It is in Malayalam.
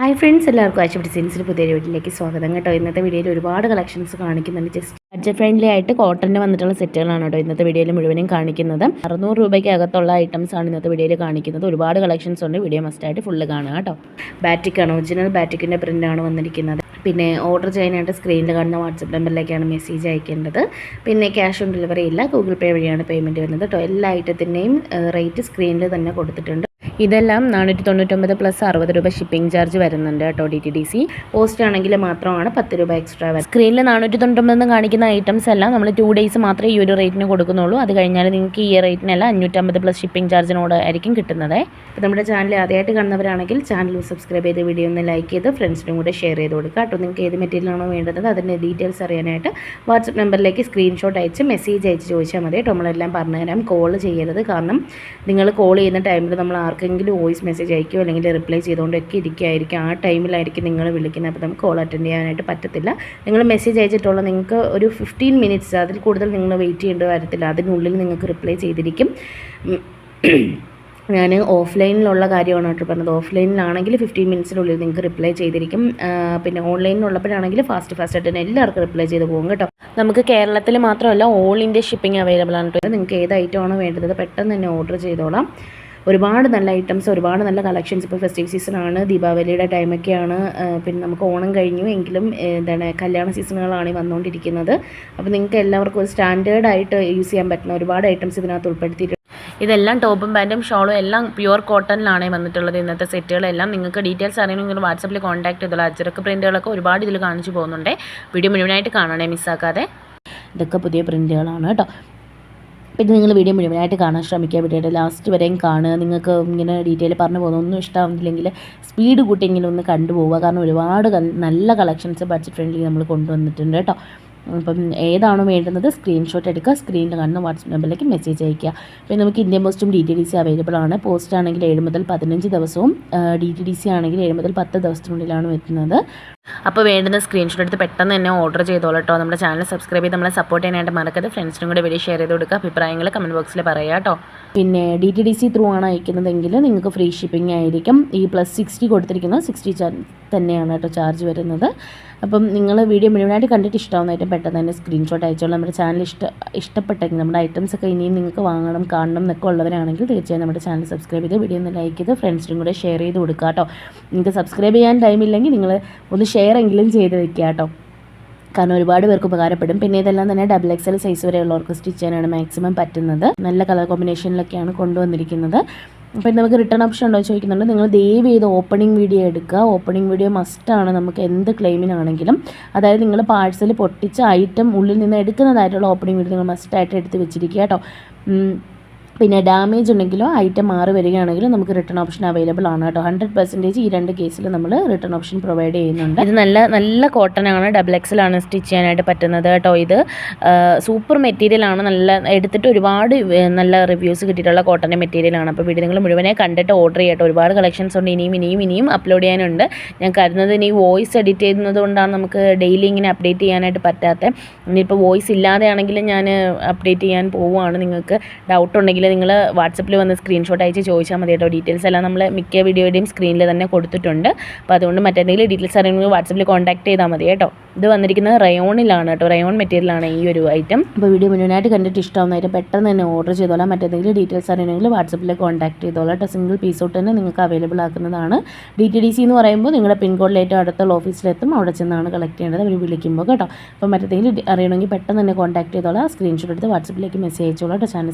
ഹായ് ഫ്രണ്ട്സ് എല്ലാവർക്കും ആഴ്ച ഡിസൈൻസിന്റെ പുതിയ വീട്ടിലേക്ക് സ്വാഗതം കേട്ടോ. ഇന്നത്തെ വീഡിയോയിൽ ഒരുപാട് കളക്ഷൻസ് കാണിക്കുന്നുണ്ട്. ജസ്റ്റ് ബഡ്ജറ്റ് ഫ്രണ്ട്ലി ആയിട്ട് കോട്ടന്റെ വന്നിട്ടുള്ള സെറ്റുകളാണ് കേട്ടോ ഇന്നത്തെ വീഡിയോയിൽ മുഴുവനും കാണിക്കുന്നത്. അറുന്നൂറ് രൂപയ്ക്ക് അകത്തുള്ള ഐറ്റംസ് ആണ് ഇന്നത്തെ വീഡിയോയിൽ കാണിക്കുന്നത്. ഒരുപാട് കളക്ഷൻസ് ഉണ്ട്. വീഡിയോ മസ്റ്റായിട്ട് ഫുള്ള് കാണുക കേട്ടോ. ബാറ്റിക്കാണ് ഒറിജിനൽ ബാറ്റിക്കിന്റെ പ്രിന്റാണ് വന്നിരിക്കുന്നത്. പിന്നെ ഓർഡർ ചെയ്യാനായിട്ട് സ്ക്രീനിൽ കാണുന്ന വാട്സപ്പ് നമ്പറിലേക്കാണ് മെസ്സേജ് അയക്കേണ്ടത്. പിന്നെ ക്യാഷ് ഓൺ ഡെലിവറി ഇല്ല. ഗൂഗിൾ പേ വഴിയാണ് പേയ്മെന്റ് വരുന്നത് കേട്ടോ. എല്ലാ ഐറ്റത്തിന്റെയും റേറ്റ് സ്ക്രീനിൽ തന്നെ കൊടുത്തിട്ടുണ്ട്. ഇതെല്ലാം നാനൂറ്റി തൊണ്ണൂറ്റൊമ്പത് പ്ലസ് അറുപത് രൂപ ഷിപ്പിംഗ് ചാർജ് വരുന്നുണ്ട് കേട്ടോ D T D C post ആണെങ്കിൽ മാത്രമാണ് പത്ത് രൂപ എക്സ്ട്രാ വരും സ്ക്രീനിൽ നാനൂറ്റി തൊണ്ണൂറ്റൊമ്പതെന്ന് കാണിക്കുന്ന ഐറ്റംസ് എല്ലാം നമ്മൾ ടു ഡേയ്സ് മാത്രമേ ഈ ഒരു റേറ്റിന് കൊടുക്കുന്നുള്ളൂ. അത് കഴിഞ്ഞാൽ നിങ്ങൾക്ക് ഈ റേറ്റിനല്ല അഞ്ഞൂറ്റമ്പത് പ്ലസ് ഷിപ്പിംഗ് ചാർജിനോട് ആയിരിക്കും കിട്ടുന്നത്. അപ്പോൾ നമ്മുടെ ചാനൽ ആദ്യമായിട്ട് കാണുന്നവരാണെങ്കിൽ ചാനൽ സബ്സ്ക്രൈബ് ചെയ്ത് വീഡിയോ ഒന്ന് ലൈക്ക് ചെയ്ത് ഫ്രണ്ട്സിനും കൂടെ ഷെയർ ചെയ്ത് കൊടുക്കുക. കേട്ടോ നിങ്ങൾക്ക് ഏത് മെറ്റീരിയലാണോ വേണ്ടത് അതിന്റെ ഡീറ്റെയിൽസ് അറിയാനായിട്ട് വാട്സപ്പ് നമ്പറിലേക്ക് സ്ക്രീൻഷോട്ട് അയച്ച് മെസ്സേജ് അയച്ച് ചോദിച്ചാൽ മതി കേട്ടോ. നമ്മളെല്ലാം പറഞ്ഞുതരാം കോൾ ചെയ്യരുത്. കാരണം നിങ്ങൾ കോൾ ചെയ്യുന്ന ടൈമിൽ നമ്മൾ ആർക്കെങ്കിലും വോയിസ് മെസ്സേജ് അയക്കുകയോ അല്ലെങ്കിൽ റിപ്ലൈ ചെയ്തുകൊണ്ടൊക്കെ ഇരിക്കുകയായിരിക്കും. ആ ടൈമിലായിരിക്കും നിങ്ങൾ വിളിക്കുന്നത്. അപ്പോൾ നമുക്ക് കോൾ അറ്റൻഡ് ചെയ്യാനായിട്ട് പറ്റത്തില്ല. നിങ്ങൾ മെസ്സേജ് അയച്ചിട്ടുള്ള നിങ്ങൾക്ക് ഒരു ഫിഫ്റ്റീൻ മിനിറ്റ്സ് അതിൽ കൂടുതൽ നിങ്ങൾ വെയിറ്റ് ചെയ്യേണ്ടി വരത്തില്ല അതിനുള്ളിൽ നിങ്ങൾക്ക് റിപ്ലൈ ചെയ്തിരിക്കും. ഞാൻ ഓഫ്ലൈനിലുള്ള കാര്യമാണ് കേട്ടോ പറഞ്ഞത്. ഓഫ്ലൈനിലാണെങ്കിൽ ഫിഫ്റ്റീൻ മിനിറ്റ്സിനുള്ളിൽ നിങ്ങൾക്ക് റിപ്ലൈ ചെയ്തിരിക്കും. പിന്നെ ഓൺലൈനിലുള്ളപ്പോഴാണെങ്കിൽ ഫാസ്റ്റ് ഫാസ്റ്റ് ആയിട്ട് തന്നെ എല്ലാവർക്കും റിപ്ലൈ ചെയ്ത് പോകും കേട്ടോ. നമുക്ക് കേരളത്തിൽ മാത്രമല്ല ഓൾ ഇന്ത്യ ഷിപ്പിംഗ് അവൈലബിൾ ആണ് കേട്ടോ. നിങ്ങൾക്ക് ഏത് ഐറ്റമാണോ വേണ്ടത് പെട്ടെന്ന് തന്നെ ഓർഡർ ചെയ്തോളാം. ഒരുപാട് നല്ല ഐറ്റംസ് ഒരുപാട് നല്ല കളക്ഷൻസ് ഇപ്പോൾ ഫെസ്റ്റീവ് സീസണാണ് ദീപാവലിയുടെ ടൈമൊക്കെയാണ് പിന്നെ നമുക്ക് ഓണം കഴിഞ്ഞു എങ്കിലും എന്താണ് കല്യാണ സീസണുകളാണ് വന്നുകൊണ്ടിരിക്കുന്നത് അപ്പോൾ നിങ്ങൾക്ക് എല്ലാവർക്കും ഒരു സ്റ്റാൻഡേർഡ് ആയിട്ട് യൂസ് ചെയ്യാൻ പറ്റുന്ന ഒരുപാട് ഐറ്റംസ് ഇതിനകത്ത് ഉൾപ്പെടുത്തിയിട്ടുണ്ട്. ഇതെല്ലാം ടോപ്പും പാന്റും ഷോളും എല്ലാം പ്യുവർ കോട്ടണിലാണ് വന്നിട്ടുള്ളത്. ഇന്നത്തെ സെറ്റുകളെല്ലാം നിങ്ങൾക്ക് ഡീറ്റെയിൽസ് അറിയണമെങ്കിൽ വാട്സപ്പിൽ കോൺടാക്ട് ചെയ്തോളൂ. അച്ചടക്ക പ്രിന്റുകളൊക്കെ ഒരുപാട് ഇതിൽ കാണിച്ചു പോകുന്നുണ്ട്. വീഡിയോ മുഴുവനായിട്ട് കാണണേ മിസ്സാക്കാതെ ഇതൊക്കെ പുതിയ പ്രിന്റുകളാണ് കേട്ടോ. പിന്നെ നിങ്ങൾ വീഡിയോ മുഴുവനായിട്ട് കാണാൻ ശ്രമിക്കുക വീഡിയോയുടെ ലാസ്റ്റ് വരെയും കാണുക. നിങ്ങൾക്ക് ഇങ്ങനെ ഡീറ്റെയിൽ പറഞ്ഞു പോകുന്ന ഒന്നും ഇഷ്ടമാവുന്നില്ലെങ്കിൽ സ്പീഡ് കൂട്ടിയെങ്കിലും ഒന്ന് കണ്ടുപോവുക. കാരണം ഒരുപാട് നല്ല കളക്ഷൻസ് ബഡ്ജറ്റ് ഫ്രണ്ട്ലി നമ്മൾ കൊണ്ടുവന്നിട്ടുണ്ട് കേട്ടോ. അപ്പം ഏതാണോ വേണ്ടുന്നത് സ്ക്രീൻഷോട്ട് എടുക്കുക. സ്ക്രീനിൽ കാണുന്ന വാട്സപ്പ് നമ്പറിലേക്ക് മെസ്സേജ് അയയ്ക്കുക. പിന്നെ നമുക്ക് ഇന്ത്യൻ പോസ്റ്റും D T D C available ആണ്. പോസ്റ്റ് ആണെങ്കിൽ ഏഴ് മുതൽ പതിനഞ്ച് ദിവസവും ഡി ടി ഡി സി ആണെങ്കിൽ ഏഴ് മുതൽ പത്ത് ദിവസത്തിനുള്ളിലാണ് എത്തുന്നത് അപ്പോൾ വേണ്ടുന്ന സ്ക്രീൻഷോട്ട് എടുത്ത് പെട്ടെന്ന് തന്നെ ഓർഡർ ചെയ്തോളൂ കേട്ടോ നമ്മുടെ ചാനൽ സബ്സ്ക്രൈബ് ചെയ്ത് നമ്മളെ സപ്പോർട്ട് ചെയ്യാനായിട്ട് മറക്കരുത്. ഫ്രണ്ട്സിനും കൂടെ വീഡിയോ ഷെയർ ചെയ്ത് കൊടുക്കുക. അഭിപ്രായങ്ങൾ കമന്റ് ബോക്സിൽ പറയാം കേട്ടോ. പിന്നെ D T D C through ആണ് അയക്കുന്നതെങ്കിൽ നിങ്ങൾക്ക് ഫ്രീ ഷിപ്പിംഗ് ആയിരിക്കും. ഈ പ്ലസ് സിക്സ്റ്റി കൊടുത്തിരിക്കുന്നത് സിക്സ്റ്റി തന്നെയാണ് കേട്ടോ ചാർജ് വരുന്നത്. അപ്പം നിങ്ങൾ വീഡിയോ മുഴുവനായിട്ട് കണ്ടിട്ട് ഇഷ്ടമാവുന്നതായിട്ട് പെട്ടെന്ന് തന്നെ സ്ക്രീൻഷോട്ട് അയച്ചോളൂ. നമ്മുടെ ചാനൽ ഇഷ്ട ഇഷ്ടപ്പെട്ടെങ്കിൽ നമ്മുടെ ഐറ്റംസ് ഒക്കെ ഇനിയും നിങ്ങൾക്ക് വാങ്ങണം കാണണം എന്നൊക്കെ ഉള്ളവരാണെങ്കിൽ തീർച്ചയായും നമ്മുടെ ചാനൽ സബ്സ്ക്രൈബ് ചെയ്ത് വീഡിയോ ഒന്ന് ലൈക്ക് ചെയ്ത് ഫ്രണ്ട്സിനും കൂടെ ഷെയർ ചെയ്ത് കൊടുക്കുക കേട്ടോ. നിങ്ങൾക്ക് സബ്സ്ക്രൈബ് ചെയ്യാൻ ടൈമില്ലെങ്കിൽ നിങ്ങൾ ഒന്ന് ഷെയർ എങ്കിലും ചെയ്ത് വെക്കുക കേട്ടോ. കാരണം ഒരുപാട് പേർക്ക് ഉപകാരപ്പെടും. പിന്നെ ഇതെല്ലാം തന്നെ ഡബിൾ എക്സൽ സൈസ് വരെയുള്ളവർക്ക് സ്റ്റിച്ച് ചെയ്യാനാണ് മാക്സിമം പറ്റുന്നത്. നല്ല കളർ കോമ്പിനേഷനിലൊക്കെയാണ് കൊണ്ടുവന്നിരിക്കുന്നത്. അപ്പോൾ നമുക്ക് റിട്ടേൺ ഓപ്ഷൻ ഉണ്ടോ ചോദിക്കുന്നുണ്ട്. നിങ്ങൾ ദയവ് ചെയ്ത് ഓപ്പണിംഗ് വീഡിയോ എടുക്കുക. ഓപ്പണിംഗ് വീഡിയോ മസ്റ്റാണ് നമുക്ക് എന്ത് ക്ലെയിമിനാണെങ്കിലും അതായത് നിങ്ങൾ പാഴ്സൽ പൊട്ടിച്ച ഐറ്റം ഉള്ളിൽ നിന്ന് എടുക്കുന്നതായിട്ടുള്ള ഓപ്പണിംഗ് വീഡിയോ നിങ്ങൾ മസ്റ്റായിട്ട് എടുത്ത് വെച്ചിരിക്കുക കേട്ടോ. പിന്നെ ഡാമേജ് ഉണ്ടെങ്കിലോ ഐറ്റം മാറി വരികയാണെങ്കിലും നമുക്ക് റിട്ടേൺ ഓപ്ഷൻ അവൈലബിൾ ആണ് കേട്ടോ. ഹൺഡ്രഡ് പെർസെന്റേജ് ഈ രണ്ട് കേസിൽ നമ്മൾ റിട്ടേൺ ഓപ്ഷൻ പ്രൊവൈഡ് ചെയ്യുന്നുണ്ട്. ഇത് നല്ല നല്ല കോട്ടൺ ആണ് ഡബിൾ എക്സലാണ് സ്റ്റിച്ച് ചെയ്യാനായിട്ട് പറ്റുന്നത് കേട്ടോ ഇത്. സൂപ്പർ മെറ്റീരിയൽ ആണ് നല്ല എടുത്തിട്ട് ഒരുപാട് നല്ല റിവ്യൂസ് കിട്ടിയിട്ടുള്ള കോട്ടന്റെ മെറ്റീരിയൽ ആണ്. അപ്പോൾ വീഡിയോ നിങ്ങൾ മുഴുവനെ കണ്ടിട്ട് ഓർഡർ ചെയ്യട്ടോ. ഒരുപാട് കളക്ഷൻസ് ഉണ്ട് ഇനിയും ഇനിയും ഇനിയും അപ്ലോഡ് ചെയ്യാനുണ്ട്. ഞാൻ കരുതുന്നത് ഇനി വോയിസ് എഡിറ്റ് ചെയ്യുന്നത് കൊണ്ടാണ് നമുക്ക് ഡെയിലി ഇങ്ങനെ അപ്ഡേറ്റ് ചെയ്യാനായിട്ട് പറ്റാത്തത് ഇനിയിപ്പോൾ വോയിസ് ഇല്ലാതെയാണെങ്കിലും ഞാൻ അപ്ഡേറ്റ് ചെയ്യാൻ പോവുകയാണ്. നിങ്ങൾക്ക് ഡൗട്ട് ഉണ്ടെങ്കിൽ നിങ്ങൾ വാട്സപ്പിൽ വന്ന് സ്ക്രീൻഷോട്ട് അയച്ച് ചോദിച്ചാൽ മതി കേട്ടോ. ഡീറ്റെയിൽസ് എല്ലാം നമ്മൾ മിക്ക വീഡിയോയുടെയും സ്ക്രീനിൽ തന്നെ കൊടുത്തിട്ടുണ്ട്. അപ്പോൾ അതുകൊണ്ട് മറ്റെന്തെങ്കിലും ഡീറ്റെയിൽസ് അറിയണമെങ്കിൽ വാട്സപ്പിൽ കോൺടാക്ട് ചെയ്താൽ മതി കേട്ടോ. ഇത് വന്നിരിക്കുന്നത് റയോണിലാണ് കേട്ടോ. റയോൺ മെറ്റീരിയലാണ് ഈ ഒരു ഐറ്റം അപ്പോൾ വീഡിയോ മുഴുവനായിട്ട് കണ്ടിട്ട് ഇഷ്ടമാവുന്നതായിട്ട് പെട്ടെന്ന് തന്നെ ഓർഡർ ചെയ്തോളാം. മറ്റെന്തെങ്കിലും ഡീറ്റെയിൽസ് അറിയണമെങ്കിൽ വാട്സപ്പിൽ കോൺടാക്ട് ചെയ്തോളാം കേട്ടോ. സിംഗിൾ പീസ് തൊട്ട് തന്നെ നിങ്ങൾക്ക് അവൈലബിൾ ആക്കുന്നതാണ്. ഡി ടി ഡി സി എന്ന് പറയുമ്പോൾ നിങ്ങളുടെ പിൻകോഡിൽ ഏറ്റവും അടുത്തുള്ള ഓഫീസിലെത്തും അവിടെ ചെന്നാണ് കളക്ട് ചെയ്യേണ്ടത്. അവർ വിളിക്കുമ്പോൾ കേട്ടോ. അപ്പോൾ മറ്റെന്തെങ്കിലും അറിയണമെങ്കിൽ പെട്ടെന്ന് തന്നെ കോൺടാക്ട് ചെയ്തോളാം. സ്ക്രീൻഷോട്ട് എടുത്ത് വാട്സപ്പിലേക്ക് മെസ്സേജ് അയച്ചോളാം കേട്ടോ. ചാനൽ